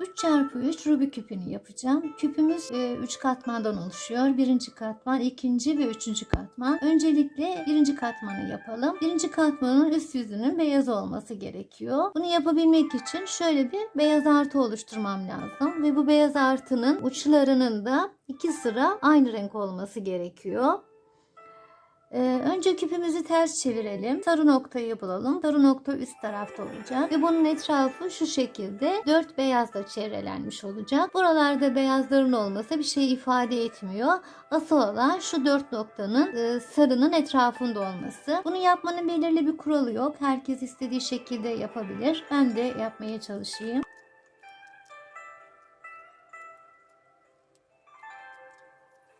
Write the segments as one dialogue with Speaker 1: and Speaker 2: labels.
Speaker 1: 3 çarpı 3 Rubik küpünü yapacağım. Küpümüz 3 katmandan oluşuyor. Birinci katman, ikinci ve üçüncü katman. Öncelikle birinci katmanı yapalım. Birinci katmanın üst yüzünün beyaz olması gerekiyor. Bunu yapabilmek için şöyle bir beyaz artı oluşturmam lazım. Ve bu beyaz artının uçlarının da iki sıra aynı renk olması gerekiyor. Ee, önce küpümüzü ters çevirelim. Sarı noktayı bulalım. Sarı nokta üst tarafta olacak. Ve bunun etrafı şu şekilde dört beyazla çevrelenmiş olacak. Buralarda beyazların olması bir şey ifade etmiyor. Asıl olan şu dört noktanın e, sarının etrafında olması. Bunu yapmanın belirli bir kuralı yok. Herkes istediği şekilde yapabilir. Ben de yapmaya çalışayım.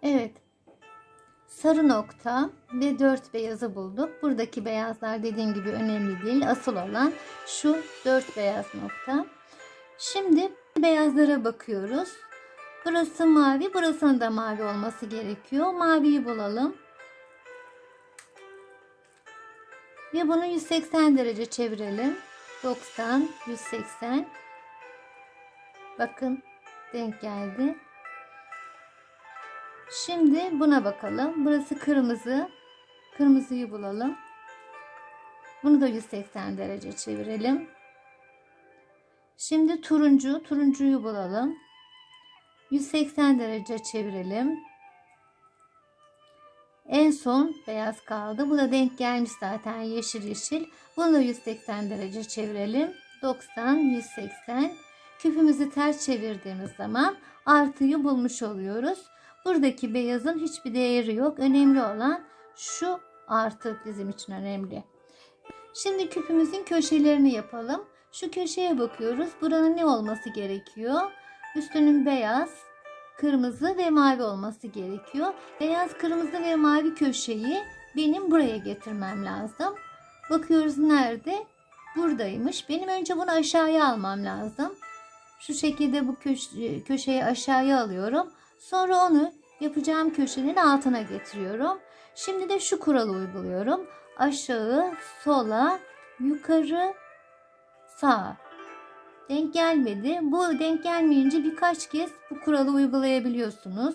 Speaker 1: Evet, sarı nokta ve dört beyazı bulduk. Buradaki beyazlar dediğim gibi önemli değil. Asıl olan şu dört beyaz nokta. Şimdi beyazlara bakıyoruz. Burası mavi, burasının da mavi olması gerekiyor. Maviyi bulalım. Ve bunu 180 derece çevirelim. 90, 180. Bakın denk geldi. Şimdi buna bakalım. Burası kırmızı. Kırmızıyı bulalım. Bunu da 180 derece çevirelim. Şimdi turuncu. Turuncuyu bulalım. 180 derece çevirelim. En son beyaz kaldı. Bu da denk gelmiş zaten yeşil yeşil. Bunu da 180 derece çevirelim. 90, 180. Küpümüzü ters çevirdiğimiz zaman artıyı bulmuş oluyoruz. Buradaki beyazın hiçbir değeri yok. Önemli olan şu artı bizim için önemli. Şimdi küpümüzün köşelerini yapalım. Şu köşeye bakıyoruz. Buranın ne olması gerekiyor? Üstünün beyaz, kırmızı ve mavi olması gerekiyor. Beyaz, kırmızı ve mavi köşeyi benim buraya getirmem lazım. Bakıyoruz nerede? Buradaymış. Benim önce bunu aşağıya almam lazım. Şu şekilde bu köş- köşeyi aşağıya alıyorum. Sonra onu yapacağım köşenin altına getiriyorum. Şimdi de şu kuralı uyguluyorum. Aşağı, sola, yukarı, sağa. Denk gelmedi. Bu denk gelmeyince birkaç kez bu kuralı uygulayabiliyorsunuz.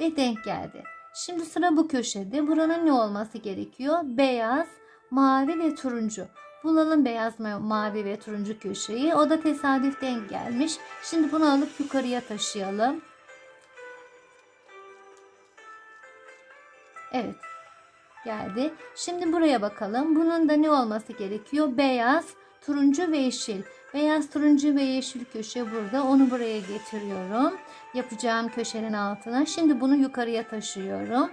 Speaker 1: Ve denk geldi. Şimdi sıra bu köşede. Buranın ne olması gerekiyor? Beyaz, mavi ve turuncu. Bulalım beyaz, ma- mavi ve turuncu köşeyi. O da tesadüf denk gelmiş. Şimdi bunu alıp yukarıya taşıyalım. Evet. Geldi. Şimdi buraya bakalım. Bunun da ne olması gerekiyor? Beyaz, turuncu ve yeşil. Beyaz, turuncu ve yeşil köşe burada. Onu buraya getiriyorum. Yapacağım köşenin altına. Şimdi bunu yukarıya taşıyorum.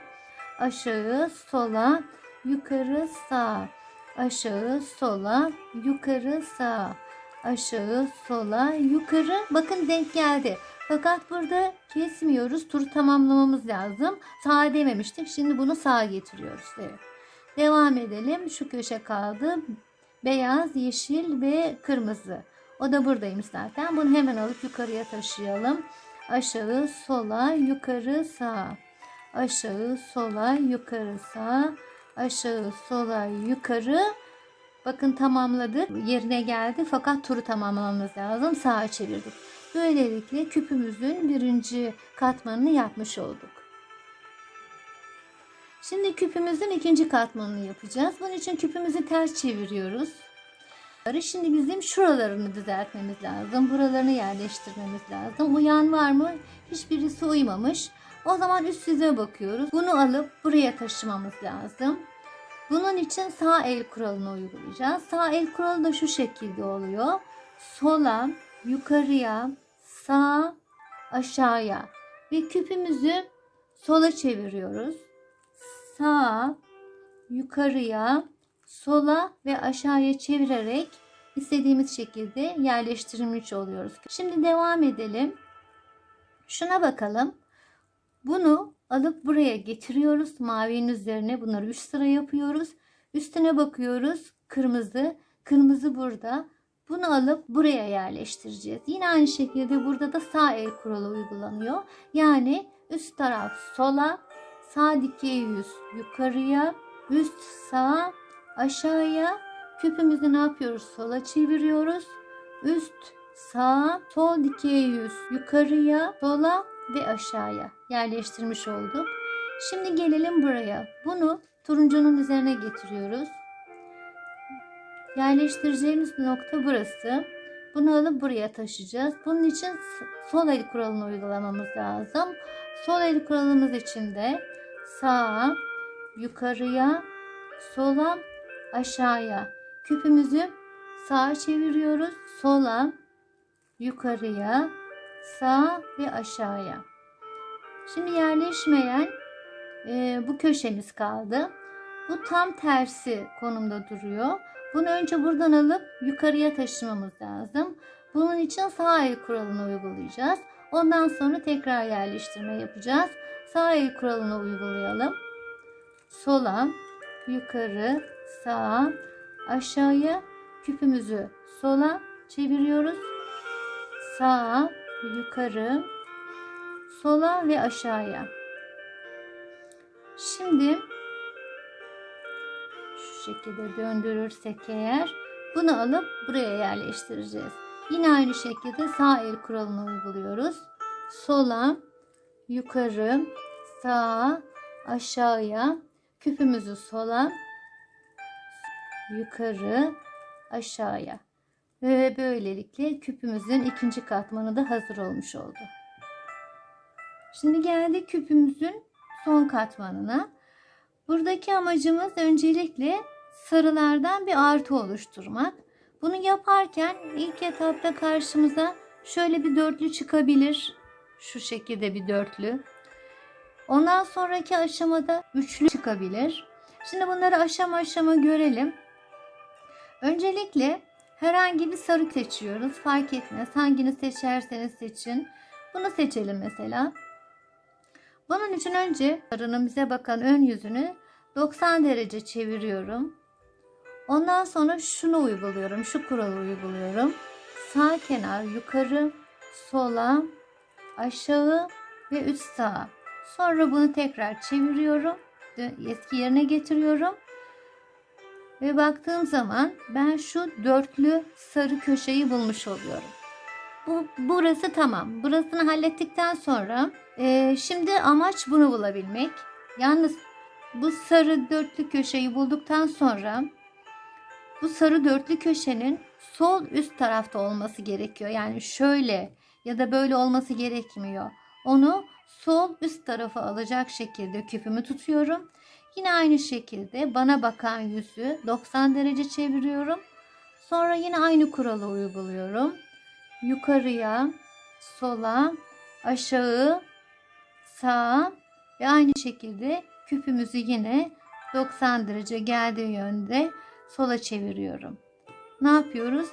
Speaker 1: Aşağı, sola, yukarı, sağa aşağı sola yukarı sağa. Aşağı sola yukarı. Bakın denk geldi. Fakat burada kesmiyoruz. Turu tamamlamamız lazım. Sağa dememiştik. Şimdi bunu sağa getiriyoruz. Devam edelim. Şu köşe kaldı. Beyaz yeşil ve kırmızı. O da buradaymış zaten. Bunu hemen alıp yukarıya taşıyalım. Aşağı sola yukarı sağa. Aşağı sola yukarı sağa aşağı sola yukarı bakın tamamladık yerine geldi fakat turu tamamlamamız lazım sağa çevirdik böylelikle küpümüzün birinci katmanını yapmış olduk şimdi küpümüzün ikinci katmanını yapacağız bunun için küpümüzü ters çeviriyoruz Şimdi bizim şuralarını düzeltmemiz lazım. Buralarını yerleştirmemiz lazım. Uyan var mı? Hiçbirisi uymamış. O zaman üst yüze bakıyoruz. Bunu alıp buraya taşımamız lazım. Bunun için sağ el kuralını uygulayacağız. Sağ el kuralı da şu şekilde oluyor. Sola, yukarıya, sağ, aşağıya ve küpümüzü sola çeviriyoruz. Sağa, yukarıya, sola ve aşağıya çevirerek istediğimiz şekilde yerleştirmiş oluyoruz. Şimdi devam edelim. Şuna bakalım. Bunu alıp buraya getiriyoruz. Mavinin üzerine bunları 3 sıra yapıyoruz. Üstüne bakıyoruz. Kırmızı. Kırmızı burada. Bunu alıp buraya yerleştireceğiz. Yine aynı şekilde burada da sağ el kuralı uygulanıyor. Yani üst taraf sola, sağ dikey yüz yukarıya, üst sağ, aşağıya, Küpümüzü ne yapıyoruz? Sola çeviriyoruz. Üst, sağ, sol dikey yüz yukarıya, sola ve aşağıya yerleştirmiş olduk. Şimdi gelelim buraya. Bunu turuncunun üzerine getiriyoruz. Yerleştireceğimiz nokta burası. Bunu alıp buraya taşıyacağız. Bunun için sol el kuralını uygulamamız lazım. Sol el kuralımız için de sağa, yukarıya, sola, aşağıya. Küpümüzü sağa çeviriyoruz. Sola, yukarıya, sağa ve aşağıya. Şimdi yerleşmeyen e, bu köşemiz kaldı. Bu tam tersi konumda duruyor. Bunu önce buradan alıp yukarıya taşımamız lazım. Bunun için sağ el kuralını uygulayacağız. Ondan sonra tekrar yerleştirme yapacağız. Sağ el kuralını uygulayalım. Sola, yukarı, sağa, aşağıya küpümüzü sola çeviriyoruz. Sağa, yukarı, sola ve aşağıya. Şimdi şu şekilde döndürürsek eğer bunu alıp buraya yerleştireceğiz. Yine aynı şekilde sağ el kuralını uyguluyoruz. Sola, yukarı, sağa, aşağıya küpümüzü sola, yukarı, aşağıya. Ve böylelikle küpümüzün ikinci katmanı da hazır olmuş oldu. Şimdi geldik küpümüzün son katmanına. Buradaki amacımız öncelikle sarılardan bir artı oluşturmak. Bunu yaparken ilk etapta karşımıza şöyle bir dörtlü çıkabilir. Şu şekilde bir dörtlü. Ondan sonraki aşamada üçlü çıkabilir. Şimdi bunları aşama aşama görelim. Öncelikle herhangi bir sarı seçiyoruz. Fark etmez. Hangini seçerseniz seçin. Bunu seçelim mesela. Bunun için önce sarının bize bakan ön yüzünü 90 derece çeviriyorum. Ondan sonra şunu uyguluyorum. Şu kuralı uyguluyorum. Sağ kenar yukarı, sola, aşağı ve üst sağa. Sonra bunu tekrar çeviriyorum. Eski yerine getiriyorum. Ve baktığım zaman ben şu dörtlü sarı köşeyi bulmuş oluyorum. Bu burası tamam. Burasını hallettikten sonra e, şimdi amaç bunu bulabilmek. Yalnız bu sarı dörtlü köşeyi bulduktan sonra bu sarı dörtlü köşenin sol üst tarafta olması gerekiyor. Yani şöyle ya da böyle olması gerekmiyor. Onu sol üst tarafa alacak şekilde küpümü tutuyorum. Yine aynı şekilde bana bakan yüzü 90 derece çeviriyorum. Sonra yine aynı kuralı uyguluyorum. Yukarıya, sola, aşağı, sağa ve aynı şekilde küpümüzü yine 90 derece geldiği yönde sola çeviriyorum. Ne yapıyoruz?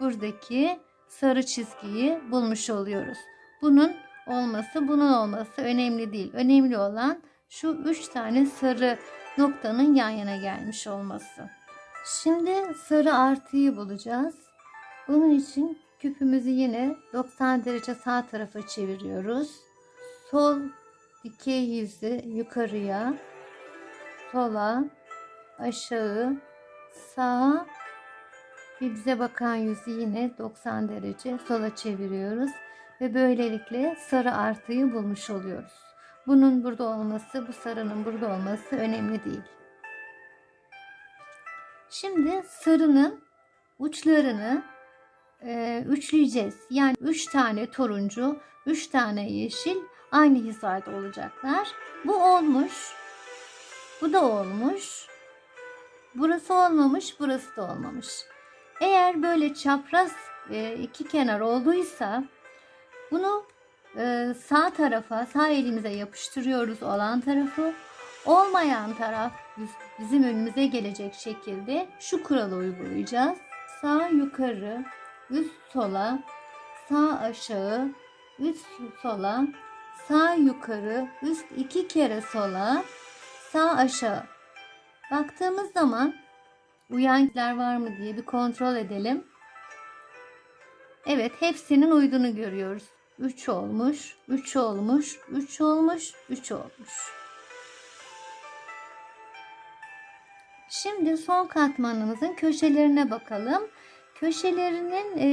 Speaker 1: Buradaki sarı çizgiyi bulmuş oluyoruz. Bunun olması, bunun olması önemli değil. Önemli olan şu üç tane sarı noktanın yan yana gelmiş olması. Şimdi sarı artıyı bulacağız. Bunun için küpümüzü yine 90 derece sağ tarafa çeviriyoruz. Sol dikey yüzü yukarıya, sola, aşağı, sağa ve bize bakan yüzü yine 90 derece sola çeviriyoruz ve böylelikle sarı artıyı bulmuş oluyoruz. Bunun burada olması, bu sarının burada olması önemli değil. Şimdi sarının uçlarını e, üçleyeceğiz. Yani 3 tane turuncu, 3 tane yeşil aynı hizada olacaklar. Bu olmuş. Bu da olmuş. Burası olmamış, burası da olmamış. Eğer böyle çapraz e, iki kenar olduysa bunu sağ tarafa, sağ elimize yapıştırıyoruz olan tarafı. Olmayan taraf bizim önümüze gelecek şekilde şu kuralı uygulayacağız. Sağ yukarı, üst sola, sağ aşağı, üst sola, sağ yukarı, üst iki kere sola, sağ aşağı. Baktığımız zaman uyanlar var mı diye bir kontrol edelim. Evet hepsinin uyduğunu görüyoruz. 3 olmuş, 3 olmuş, 3 olmuş, 3 olmuş. Şimdi son katmanımızın köşelerine bakalım. Köşelerinin e,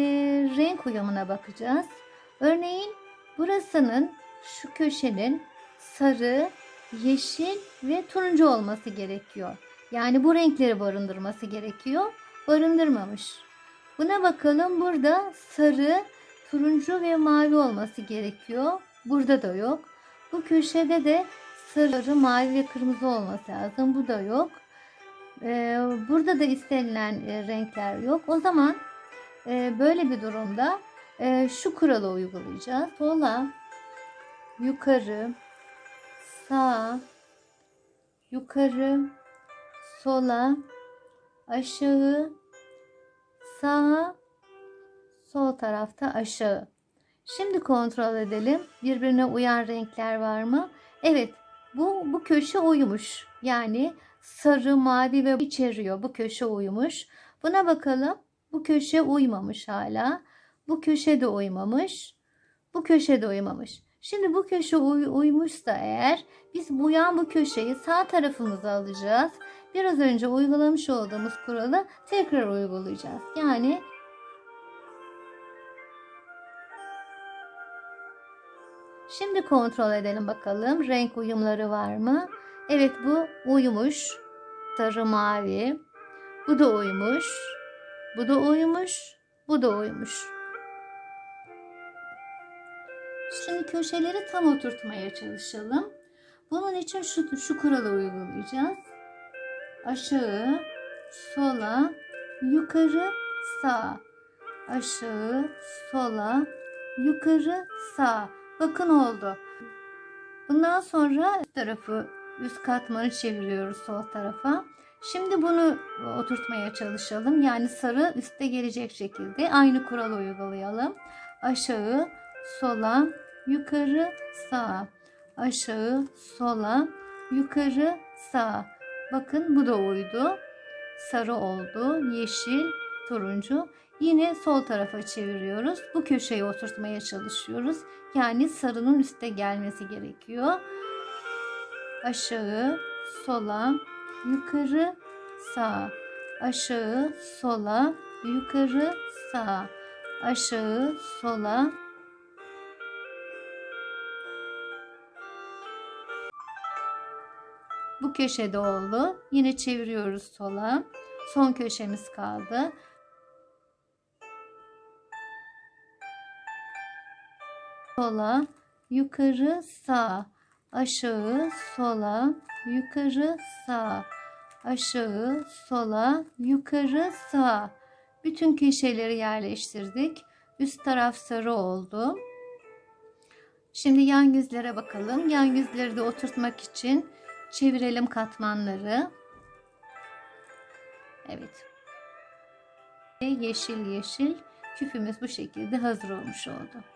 Speaker 1: renk uyumuna bakacağız. Örneğin burasının şu köşenin sarı, yeşil ve turuncu olması gerekiyor. Yani bu renkleri barındırması gerekiyor. Barındırmamış. Buna bakalım burada sarı, turuncu ve mavi olması gerekiyor. Burada da yok. Bu köşede de sarı, mavi ve kırmızı olması lazım. Bu da yok. Ee, burada da istenilen e, renkler yok. O zaman e, böyle bir durumda e, şu kuralı uygulayacağız. Sola, yukarı, sağa, yukarı, sola, aşağı, sağa, sol tarafta aşağı. Şimdi kontrol edelim. Birbirine uyan renkler var mı? Evet, bu bu köşe uyumuş. Yani sarı, mavi ve içeriyor. Bu köşe uyumuş. Buna bakalım. Bu köşe uymamış hala. Bu köşe de uymamış. Bu köşe de uymamış. Şimdi bu köşe uy- uymuşsa eğer biz bu yan bu köşeyi sağ tarafımıza alacağız. Biraz önce uygulamış olduğumuz kuralı tekrar uygulayacağız. Yani Şimdi kontrol edelim bakalım renk uyumları var mı? Evet bu uyumuş. Sarı mavi. Bu da uyumuş. Bu da uyumuş. Bu da uyumuş. Şimdi köşeleri tam oturtmaya çalışalım. Bunun için şu, şu kuralı uygulayacağız. Aşağı, sola, yukarı, sağa. Aşağı, sola, yukarı, sağa. Bakın oldu. Bundan sonra tarafı üst katmanı çeviriyoruz sol tarafa. Şimdi bunu oturtmaya çalışalım. Yani sarı üste gelecek şekilde aynı kuralı uygulayalım. Aşağı, sola, yukarı, sağa. Aşağı, sola, yukarı, sağa. Bakın bu da uydu. Sarı oldu. Yeşil, turuncu. Yine sol tarafa çeviriyoruz. Bu köşeyi oturtmaya çalışıyoruz. Yani sarının üste gelmesi gerekiyor. Aşağı, sola, yukarı, sağa. Aşağı, sola, yukarı, sağa. Aşağı, sola. Bu köşede oldu. Yine çeviriyoruz sola. Son köşemiz kaldı. Sola, yukarı, sağ, aşağı, sola, yukarı, sağ, aşağı, sola, yukarı, sağ. Bütün köşeleri yerleştirdik. Üst taraf sarı oldu. Şimdi yan yüzlere bakalım. Yan yüzleri de oturtmak için çevirelim katmanları. Evet. Yeşil yeşil küpümüz bu şekilde hazır olmuş oldu.